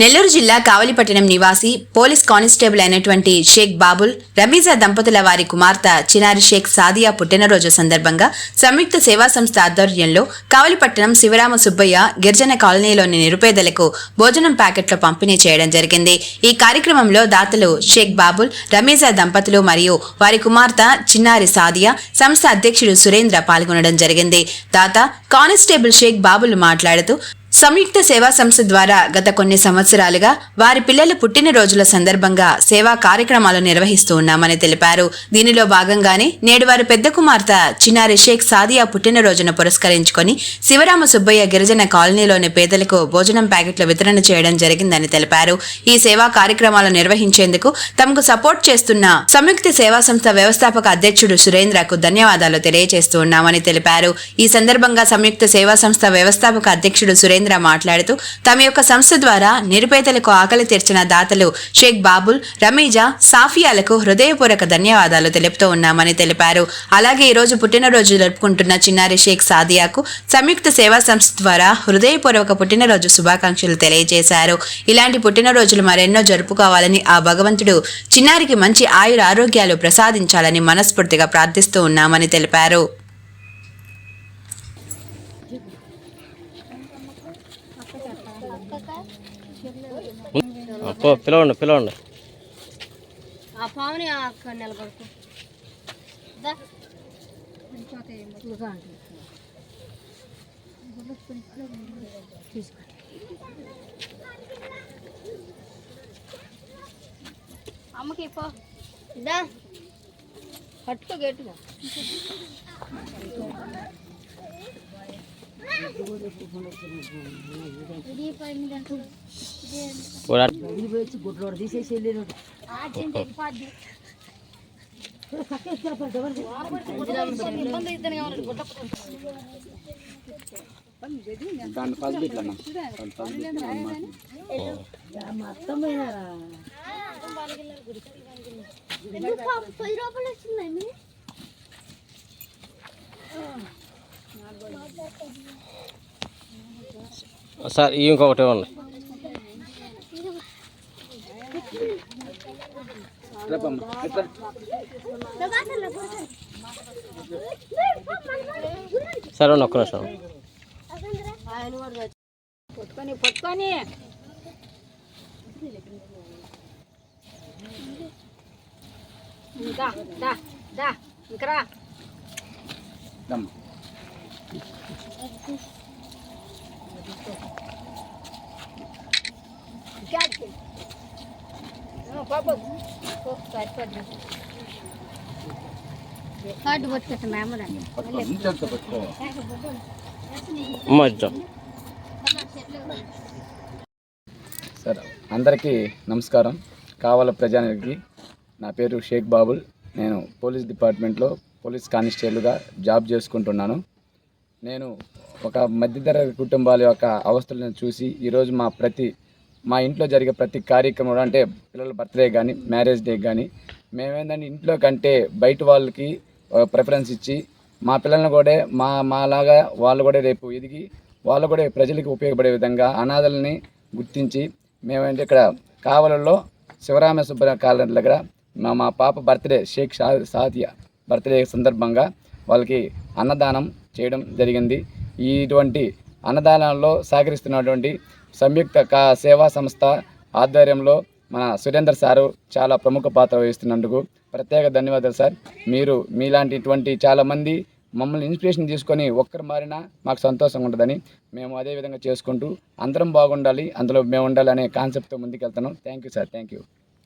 నెల్లూరు జిల్లా కావలిపట్టణం నివాసి police constable అయినటువంటి షేక్ బాబుల్ రమీజా దంపతుల వారి కుమార్తె చినారి షేక్ సాదియా పుట్టినరోజు సందర్భంగా సంయుక్త సేవా సంస్థ ఆధ్వర్యంలో కావలిపట్టణం శివరామ సుబ్బయ్య గిరిజన కాలనీలోని నిరుపేదలకు భోజనం ప్యాకెట్లు పంపిణీ చేయడం జరిగింది. ఈ కార్యక్రమంలో దాతలు షేక్ బాబుల్ రమీజా దంపతులు మరియు వారి కుమార్తె చిన్నారి సాదియా సంస్థ అధ్యక్షుడు సురేంద్ర పాల్గొనడం జరిగింది. దాత కానిస్టేబుల్ షేక్ బాబుల్ మాట్లాడుతూ సంయుక్త సేవా సంస్థ ద్వారా గత కొన్ని సంవత్సరాలుగా వారి పిల్లల పుట్టినరోజుల సందర్భంగా సేవా కార్యక్రమాలు నిర్వహిస్తూ ఉన్నామని తెలిపారు. దీనిలో భాగంగానే నేడు వారి పెద్ద కుమార్తె చిన్నారి షేక్ సాదియా పుట్టినరోజును పురస్కరించుకొని శివరామ సుబ్బయ్య గిరిజన కాలనీలోని పేదలకు భోజనం ప్యాకెట్లు వితరణ చేయడం జరిగిందని తెలిపారు. ఈ సేవా కార్యక్రమాలు నిర్వహించేందుకు తమకు సపోర్ట్ చేస్తున్న సంయుక్త సేవా సంస్థ వ్యవస్థాపక అధ్యక్షుడు సురేంద్రకు ధన్యవాదాలు తెలియజేస్తూ ఉన్నామని తెలిపారు. ఈ సందర్భంగా సంయుక్త సేవా సంస్థ వ్యవస్థాపక అధ్యక్షుడు సురేంద్ర మాట్లాడుతూ తమ యొక్క సంస్థ ద్వారా నిరుపేదలకు ఆకలి తీర్చిన దాతలు షేక్ బాబుల్ రమీజా సాఫియాలకు హృదయపూర్వక ధన్యవాదాలు తెలుపుతూ ఉన్నామని తెలిపారు. అలాగే ఈరోజు రోజు పుట్టినరోజు జరుపుకుంటున్న చిన్నారి షేక్ సాదియాకు సంయుక్త సేవా సంస్థ ద్వారా హృదయపూర్వక పుట్టినరోజు శుభాకాంక్షలు తెలియజేశారు. ఇలాంటి పుట్టినరోజులు మరెన్నో జరుపుకోవాలని ఆ భగవంతుడు చిన్నారికి మంచి ఆయుర ఆరోగ్యాలు ప్రసాదించాలని మనస్ఫూర్తిగా ప్రార్థిస్తూ ఉన్నామని తెలిపారు పో పిలవండి పిలవండి. ఆ పావుని అక్కడ నిలబడుకో. దా. ఇదిగో అమ్మకి పో. దా. పట్టుకో గట్టిగా. ఇది తీసేసి నిమిషాలు. పోరా. ఇబ్బంది ఇద్దరు పది రూపాయలు వచ్చిందండి సార్ ఇంకొకటి ఇవ్వండి సరే ఒక్క నిమిషం. పట్టుకొని పట్టుకొని. దా దా దా ఇంకరా. కార్డు పట్టుకుంటా సార్ అందరికీ నమస్కారం. కావాల ప్రజానికి నా పేరు షేక్ బాబుల్. నేను పోలీస్ డిపార్ట్మెంట్లో పోలీస్ కానిస్టేబుల్గా జాబ్ చేసుకుంటున్నాను. నేను ఒక మధ్యతరగతి కుటుంబాల యొక్క అవస్థలను చూసి ఈరోజు మా ప్రతి మా ఇంట్లో జరిగే ప్రతి కార్యక్రమం అంటే పిల్లల బర్త్డే కానీ మ్యారేజ్ డే కానీ మేమేందంటే ఇంట్లో కంటే బయట వాళ్ళకి ప్రిఫరెన్స్ ఇచ్చి మా పిల్లల్ని కూడా మా మాలాగా వాళ్ళు కూడా రేపు ఎదిగి వాళ్ళు కూడా ప్రజలకు ఉపయోగపడే విధంగా అనాథలని గుర్తించి మేమేంటి ఇక్కడ కావలలో శివరామ సుబ్బయ్య కాలనీ దగ్గర మా మా పాప బర్త్డే షేక్ షా సాదియా బర్త్డే సందర్భంగా వాళ్ళకి అన్నదానం చేయడం జరిగింది. ఇటువంటి అన్నదానంలో సహకరిస్తున్నటువంటి సంయుక్త కా సేవా సంస్థ ఆధ్వర్యంలో మన సురేందర్ సారు చాలా ప్రముఖ పాత్ర వహిస్తున్నందుకు ప్రత్యేక ధన్యవాదాలు సార్. మీరు మీలాంటిటువంటి చాలామంది మమ్మల్ని ఇన్స్పిరేషన్ తీసుకొని ఒక్కరు మారినా మాకు సంతోషంగా ఉంటుందని మేము అదే విధంగా చేసుకుంటూ అందరం బాగుండాలి అందులో మేము ఉండాలి అనే కాన్సెప్ట్తో ముందుకెళ్తాను thank you sir thank you.